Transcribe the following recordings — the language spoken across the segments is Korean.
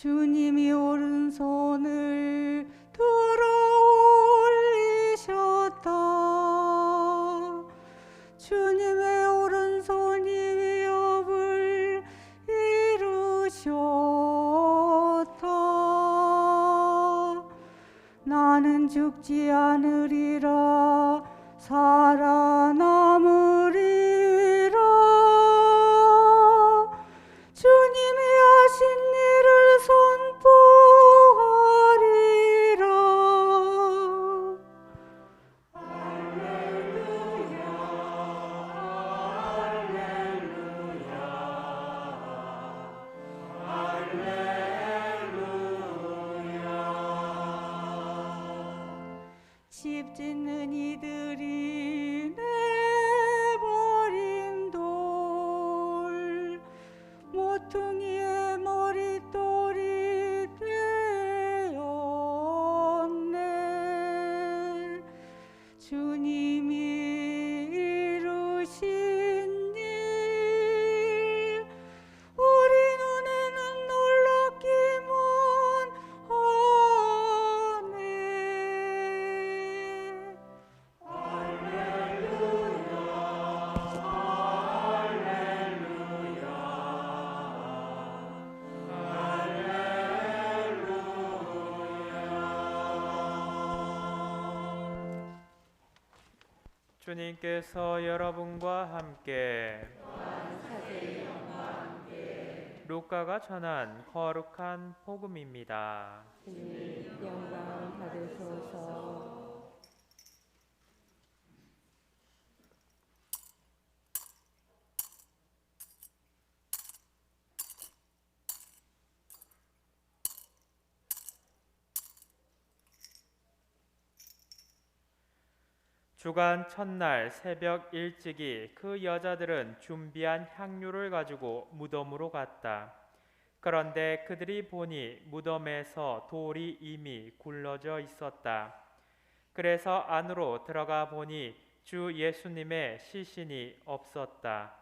주님이 오른손을 들어 올리셨다. 주님의 오른손이 위협을 이루셨다. 나는 죽지 않으리라 살아남 주님께서 여러분과 함께 루카가 전한 거룩한 복음입니다. 주님 영광 받으소서. 주간 첫날 새벽 일찍이 그 여자들은 준비한 향료를 가지고 무덤으로 갔다. 그런데 그들이 보니 무덤에서 돌이 이미 굴러져 있었다. 그래서 안으로 들어가 보니 주 예수님의 시신이 없었다.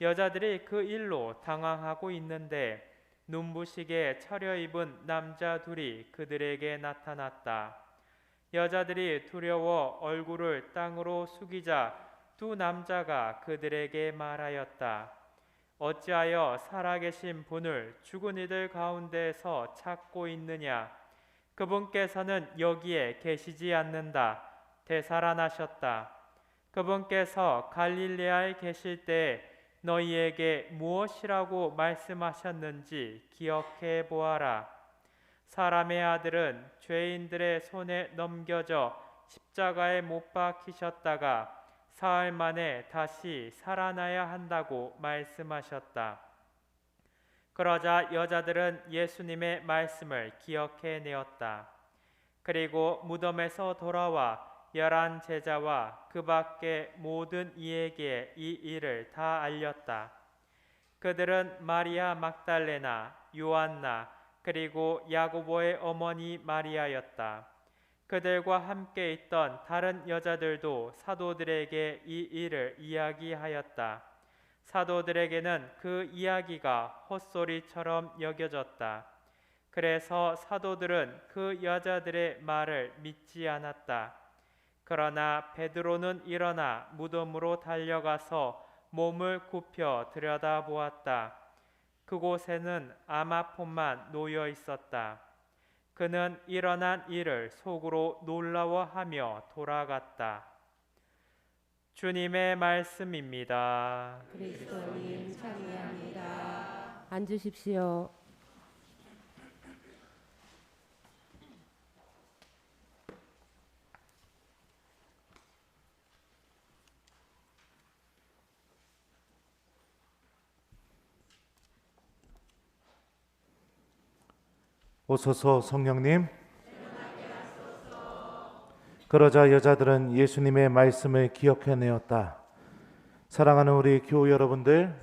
여자들이 그 일로 당황하고 있는데 눈부시게 차려입은 남자 둘이 그들에게 나타났다. 여자들이 두려워 얼굴을 땅으로 숙이자 두 남자가 그들에게 말하였다. 어찌하여 살아계신 분을 죽은 이들 가운데서 찾고 있느냐? 그분께서는 여기에 계시지 않는다. 되살아나셨다. 그분께서 갈릴레아에 계실 때 너희에게 무엇이라고 말씀하셨는지 기억해 보아라. 사람의 아들은 죄인들의 손에 넘겨져 십자가에 못 박히셨다가 사흘 만에 다시 살아나야 한다고 말씀하셨다. 그러자 여자들은 예수님의 말씀을 기억해 내었다. 그리고 무덤에서 돌아와 열한 제자와 그 밖의 모든 이에게 이 일을 다 알렸다. 그들은 마리아 막달레나, 요한나, 그리고 야고보의 어머니 마리아였다. 그들과 함께 있던 다른 여자들도 사도들에게 이 일을 이야기하였다. 사도들에게는 그 이야기가 헛소리처럼 여겨졌다. 그래서 사도들은 그 여자들의 말을 믿지 않았다. 그러나 베드로는 일어나 무덤으로 달려가서 몸을 굽혀 들여다보았다. 그곳에는 아마폰만 놓여 있었다. 그는 일어난 일을 속으로 놀라워하며 돌아갔다. 주님의 말씀입니다. 그리스도님 찬미합니다. 앉으십시오. 오소서 성령님. 그러자 여자들은 예수님의 말씀을 기억해내었다. 사랑하는 우리 교우 여러분들,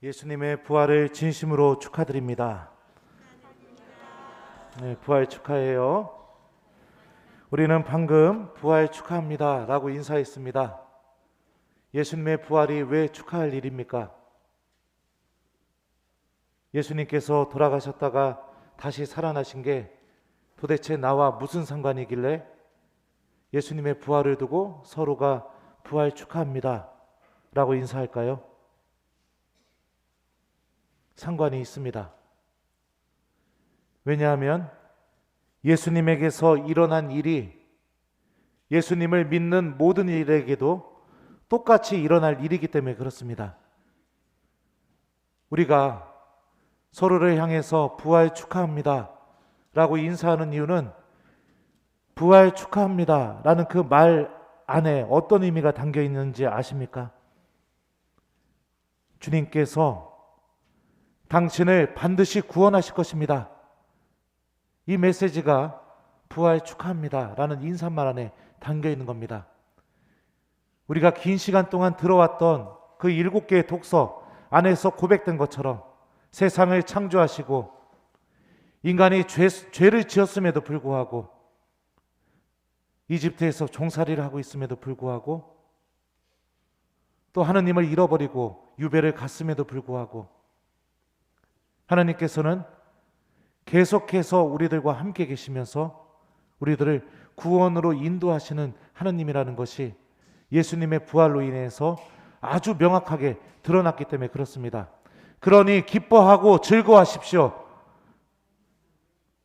예수님의 부활을 진심으로 축하드립니다. 네, 부활 축하해요. 우리는 방금 부활 축하합니다. 라고 인사했습니다. 예수님의 부활이 왜 축하할 일입니까? 예수님께서 돌아가셨다가 다시 살아나신 게 도대체 나와 무슨 상관이길래 예수님의 부활을 두고 서로가 부활 축하합니다. 라고 인사할까요? 상관이 있습니다. 왜냐하면 예수님에게서 일어난 일이 예수님을 믿는 모든 일에게도 똑같이 일어날 일이기 때문에 그렇습니다. 우리가 서로를 향해서 부활 축하합니다. 라고 인사하는 이유는 부활 축하합니다. 라는 그 말 안에 어떤 의미가 담겨 있는지 아십니까? 주님께서 당신을 반드시 구원하실 것입니다. 이 메시지가 부활 축하합니다. 라는 인사말 안에 담겨 있는 겁니다. 우리가 긴 시간 동안 들어왔던 그 일곱 개의 독서 안에서 고백된 것처럼 세상을 창조하시고 인간이 죄, 죄를 지었음에도 불구하고 이집트에서 종살이를 하고 있음에도 불구하고 또 하나님을 잃어버리고 유배를 갔음에도 불구하고 하나님께서는 계속해서 우리들과 함께 계시면서 우리들을 구원으로 인도하시는 하나님이라는 것이 예수님의 부활로 인해서 아주 명확하게 드러났기 때문에 그렇습니다. 그러니 기뻐하고 즐거워하십시오.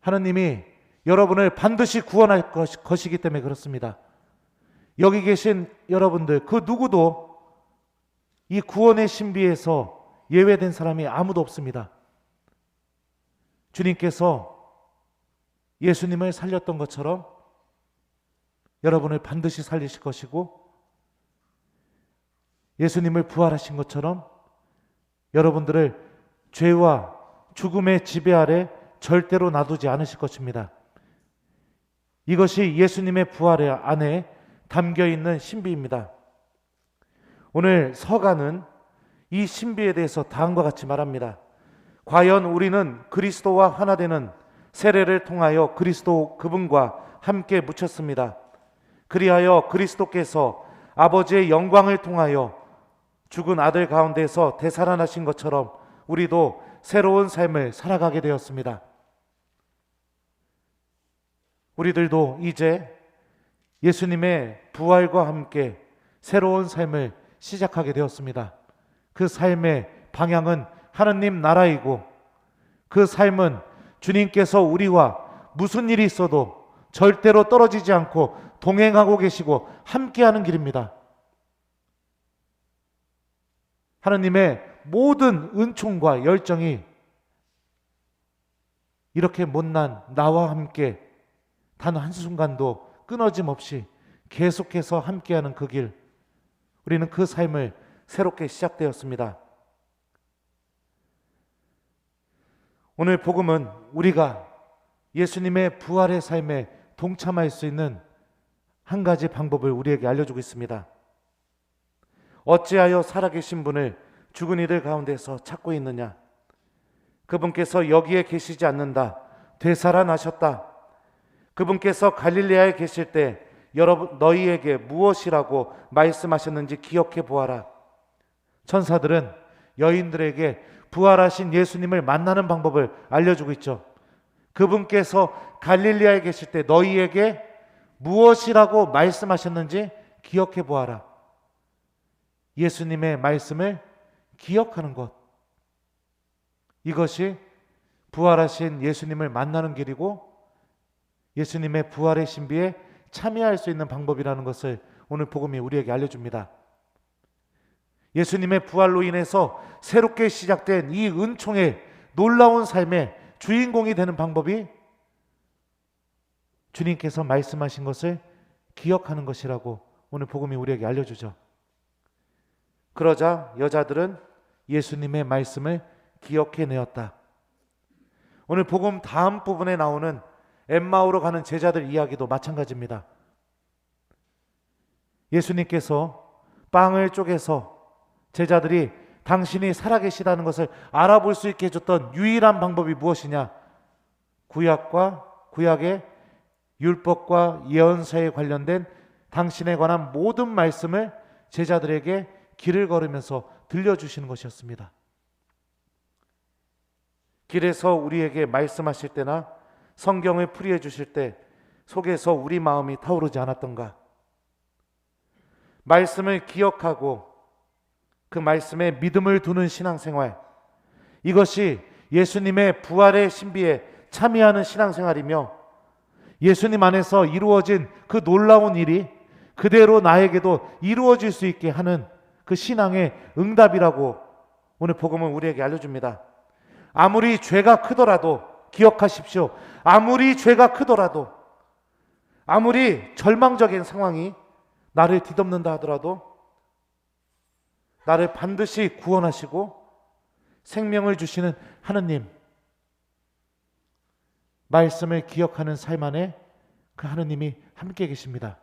하나님이 여러분을 반드시 구원할 것- 것이기 때문에 그렇습니다. 여기 계신 여러분들 그 누구도 이 구원의 신비에서 예외된 사람이 아무도 없습니다. 주님께서 예수님을 살렸던 것처럼 여러분을 반드시 살리실 것이고 예수님을 부활하신 것처럼 여러분들을 죄와 죽음의 지배 아래 절대로 놔두지 않으실 것입니다. 이것이 예수님의 부활의 안에 담겨 있는 신비입니다. 오늘 서가는 이 신비에 대해서 다음과 같이 말합니다. 과연 우리는 그리스도와 하나 되는 세례를 통하여 그리스도 그분과 함께 묻혔습니다. 그리하여 그리스도께서 아버지의 영광을 통하여 죽은 아들 가운데서 되살아나신 것처럼 우리도 새로운 삶을 살아가게 되었습니다. 우리들도 이제 예수님의 부활과 함께 새로운 삶을 시작하게 되었습니다. 그 삶의 방향은 하나님 나라이고 그 삶은 주님께서 우리와 무슨 일이 있어도 절대로 떨어지지 않고 동행하고 계시고 함께하는 길입니다. 하나님의 모든 은총과 열정이 이렇게 못난 나와 함께 단 한순간도 끊어짐 없이 계속해서 함께하는 그 길, 우리는 그 삶을 새롭게 시작되었습니다. 오늘 복음은 우리가 예수님의 부활의 삶에 동참할 수 있는 한 가지 방법을 우리에게 알려주고 있습니다. 어찌하여 살아계신 분을 죽은 이들 가운데서 찾고 있느냐? 그분께서 여기에 계시지 않는다. 되살아나셨다. 그분께서 갈릴레아에 계실 때 여러분 너희에게 무엇이라고 말씀하셨는지 기억해 보아라. 천사들은 여인들에게 부활하신 예수님을 만나는 방법을 알려주고 있죠. 그분께서 갈릴리아에 계실 때 너희에게 무엇이라고 말씀하셨는지 기억해 보아라. 예수님의 말씀을 기억하는 것. 이것이 부활하신 예수님을 만나는 길이고 예수님의 부활의 신비에 참여할 수 있는 방법이라는 것을 오늘 복음이 우리에게 알려줍니다. 예수님의 부활로 인해서 새롭게 시작된 이 은총의 놀라운 삶의 주인공이 되는 방법이 주님께서 말씀하신 것을 기억하는 것이라고 오늘 복음이 우리에게 알려주죠. 그러자 여자들은 예수님의 말씀을 기억해 내었다. 오늘 복음 다음 부분에 나오는 엠마오로 가는 제자들 이야기도 마찬가지입니다. 예수님께서 빵을 쪼개서 제자들이 당신이 살아계시다는 것을 알아볼 수 있게 해줬던 유일한 방법이 무엇이냐? 구약과 구약의 율법과 예언서에 관련된 당신에 관한 모든 말씀을 제자들에게 길을 걸으면서 들려주시는 것이었습니다. 길에서 우리에게 말씀하실 때나 성경을 풀이해 주실 때 속에서 우리 마음이 타오르지 않았던가? 말씀을 기억하고 그 말씀에 믿음을 두는 신앙생활. 이것이 예수님의 부활의 신비에 참여하는 신앙생활이며 예수님 안에서 이루어진 그 놀라운 일이 그대로 나에게도 이루어질 수 있게 하는 그 신앙의 응답이라고 오늘 복음은 우리에게 알려줍니다. 아무리 죄가 크더라도 기억하십시오. 아무리 죄가 크더라도 아무리 절망적인 상황이 나를 뒤덮는다 하더라도 나를 반드시 구원하시고 생명을 주시는 하느님 말씀을 기억하는 삶 안에 그 하느님이 함께 계십니다.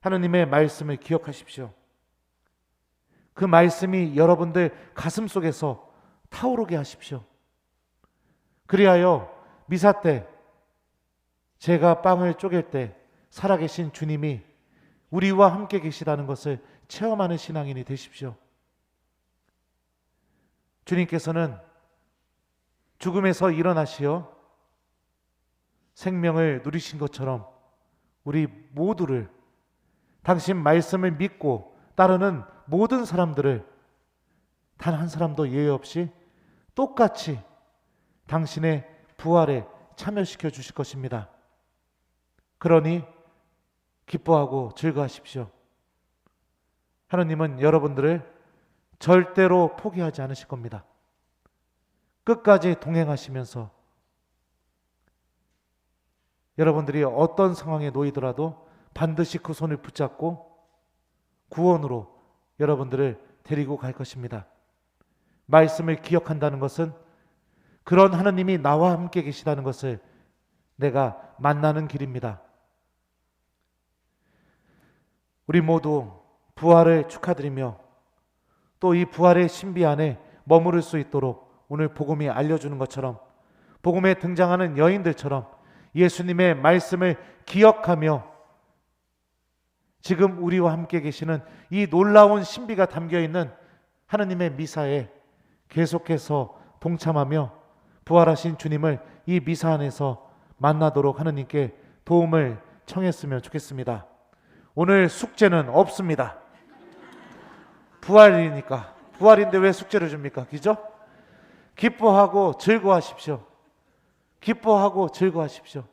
하느님의 말씀을 기억하십시오. 그 말씀이 여러분들 가슴 속에서 타오르게 하십시오. 그리하여 미사 때 제가 빵을 쪼갤 때 살아계신 주님이 우리와 함께 계시다는 것을 체험하는 신앙인이 되십시오. 주님께서는 죽음에서 일어나시어 생명을 누리신 것처럼 우리 모두를 당신 말씀을 믿고 따르는 모든 사람들을 단 한 사람도 예외 없이 똑같이 당신의 부활에 참여시켜 주실 것입니다. 그러니 기뻐하고 즐거하십시오. 하나님은 여러분들을 절대로 포기하지 않으실 겁니다. 끝까지 동행하시면서 여러분들이 어떤 상황에 놓이더라도 반드시 그 손을 붙잡고 구원으로 여러분들을 데리고 갈 것입니다. 말씀을 기억한다는 것은 그런 하나님이 나와 함께 계시다는 것을 내가 만나는 길입니다. 우리 모두 부활을 축하드리며 또 이 부활의 신비 안에 머무를 수 있도록 오늘 복음이 알려주는 것처럼 복음에 등장하는 여인들처럼 예수님의 말씀을 기억하며 지금 우리와 함께 계시는 이 놀라운 신비가 담겨 있는 하나님의 미사에 계속해서 동참하며 부활하신 주님을 이 미사 안에서 만나도록 하나님께 도움을 청했으면 좋겠습니다. 오늘 숙제는 없습니다. 부활이니까. 부활인데 왜 숙제를 줍니까? 그죠? 기뻐하고 즐거워하십시오. 기뻐하고 즐거워하십시오.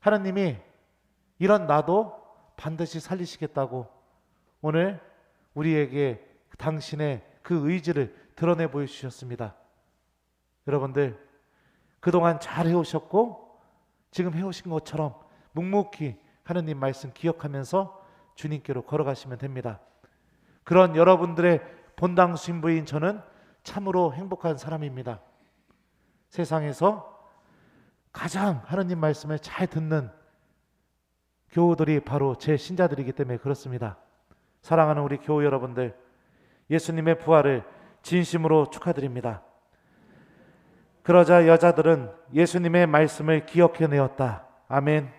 하나님이 이런 나도 반드시 살리시겠다고 오늘 우리에게 당신의 그 의지를 드러내 보여주셨습니다. 여러분들 그동안 잘 해오셨고 지금 해오신 것처럼 묵묵히 하느님 말씀 기억하면서 주님께로 걸어가시면 됩니다. 그런 여러분들의 본당 신부인 저는 참으로 행복한 사람입니다. 세상에서 가장 하느님 말씀을 잘 듣는 교우들이 바로 제 신자들이기 때문에 그렇습니다. 사랑하는 우리 교우 여러분들, 예수님의 부활을 진심으로 축하드립니다. 그러자 여자들은 예수님의 말씀을 기억해내었다. 아멘.